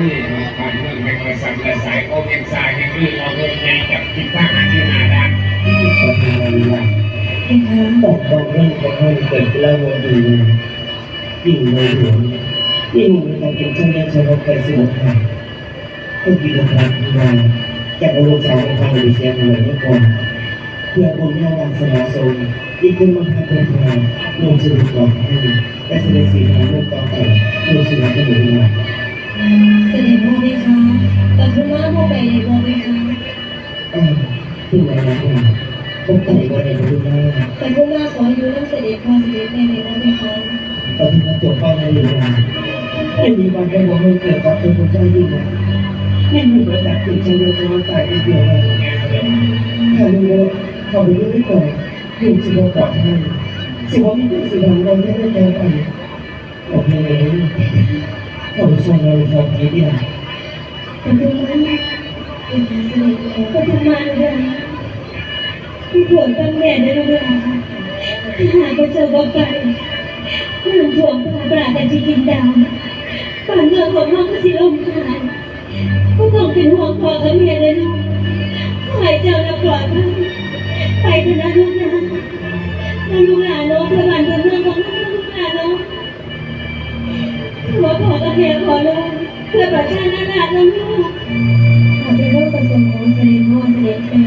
นี่บ้านเมื่องเป็นกระสับกระสายเขาเพียงสายยังลือเราวงในกับทิศทหารที่นาดานขอทำอะไรล่ะพี่คะตกลงเรื่องของมันเกิดแล้ววันดียิ่งในหลวงยิ่งมีความเป็นเจ้าแม่ชนกไปสมุทรไทยก็ดีนะครับมาจากองค์สาวของทางอุเซียนหน่วยนิกรเพื่อบุญญาวาสนาทรงยิ่งขึ้นมาพัฒนาลงสู่กองให้และแสดงสีของโลูกต่อไปลงสู่นักหนุนมา เสด็จพ่อพี่คะแต่คุณมาพ่อไปเลยพ่อพี่คะเออที่ไหนนะคุณต้องไต่วันไหนดูได้แต่คุณมาขออยู่น้ำเสด็จพ่อเสด็จแม่เลยพ่อพี่คะตอนที่มาจบป้าในเรือไม่มีวันได้บอกให้เกิดกับตัวเจ้ายิ่งนะไม่มีประจักษ์จิตใจเดียวจะตายอีกเดียวเลยถ้ารู้ว่าเขาไปรู้ไว้ก่อนยิ่งสิบกว่าให้สิบวันนี้สิบวันเราไม่ได้เจอกันโอเคเขาส่งเราสอง ทีเดียวแต่คุณมาเป็นเสด็จพ่อแต่คุณมาเลยพี่ปวดตั้งแม่ได้ด้วยที่หายไปเจอบอกไปหน้ำท่วมปลาปลาแต่จีกินดาวป่านเมืองของน้องก็สิลมขายก็ต้องเป็นห่วงพ่อกับแม่เลยลูกขอให้เจ้าและปลอดภัยไปเถอะนะลูกนะแล้วลูกหลานน้องเพื่อ หัวพ่อกับแม่ขอร้องเพื่อประชาชนาราชน้องลูกขอเป็นโรคประสงค์ของเสด็จพ่อเสด็จแม่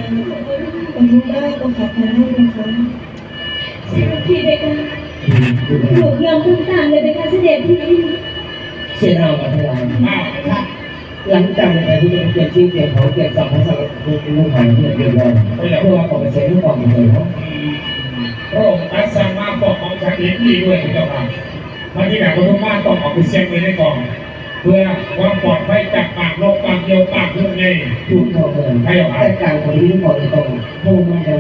บรรทุได้ก็ขับพาให้นะคะเสด็จพี่เด็กนะลูกยอมทุกต่างเลยเป็นการเสด็จพี่เสียเรามาเท่าไหร่อ้าวหลังจากในที่เกียรติชื่อเกียรติของเกียรติสัมภาษณ์ในลูกหายเกียรติเดียวกันเพื่อว่าขอไปเซ็นที่กองเลยเนาะพระองค์ตรัสสั่งมาปกของชาตินี้ด้วยเจ้าค่ะ พระที่ไหนพระพุทธมาต้องออกไปเช็คไว้ในกองเพื่อความปลอดภัยจากปากลบปากเดียวปากลูกไงถูกต้องเลยแต่การคนที่ก่อนตรงโทรมาเร็ว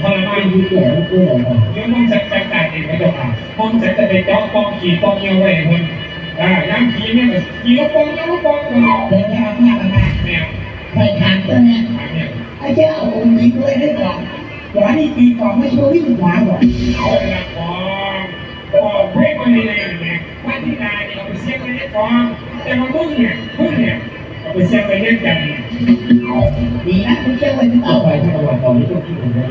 โทรมาที่เกียรติเพื่ออะไรเดี๋ยวมึงจัดจัดการเองนะเจ้าค่ะมึงจะจะไปจ้องปองขี่ปองเงี้ยวไว้มึงอ่าย่างขี่เนี่ยขี่ลูกปองเงี้ยวลูกปองมึงเดินทางมากนะเนี่ยไปทางตัวเนี้ยถามเนี่ยไอ้เจ้าองค์นี้ด้วยได้ก่อนก่อนที่ตีก่อนไม่ช่วยวิ่งขวาก่อนเอาละกองกองเพ่งมาในในเนี่ยว่า ที่นาเนี่ยเอาไปเช็คไว้ในกองแต่มามึงเนี่ยมึงเนี่ยเอาไปเช็คไว้ในกันดีนะคุณเจ้าไว้ไม่ต่ต้อองไปถ้าเราตอนนี้ต้องคิดถึงได้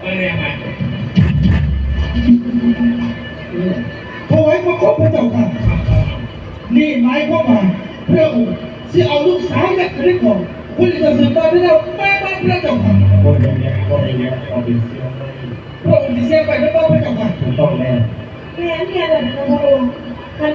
เออเนี่ยมาถวายพระครบพระเจ้าค่ะ นี่หมายความว่าพระองค์ที่เอาลูกสาวเนี่ยไปได้ก่อนคุณจะสืบต่อที่เราแม่บ้านพระเจ้าค่ะคนเนี้ยคนเนี้ยเอาไปเสียพระองค์ที่เสียไปไม่ต้องพระเจ้าค่ะถูกต้องแน่แ Nghe, anh nghe.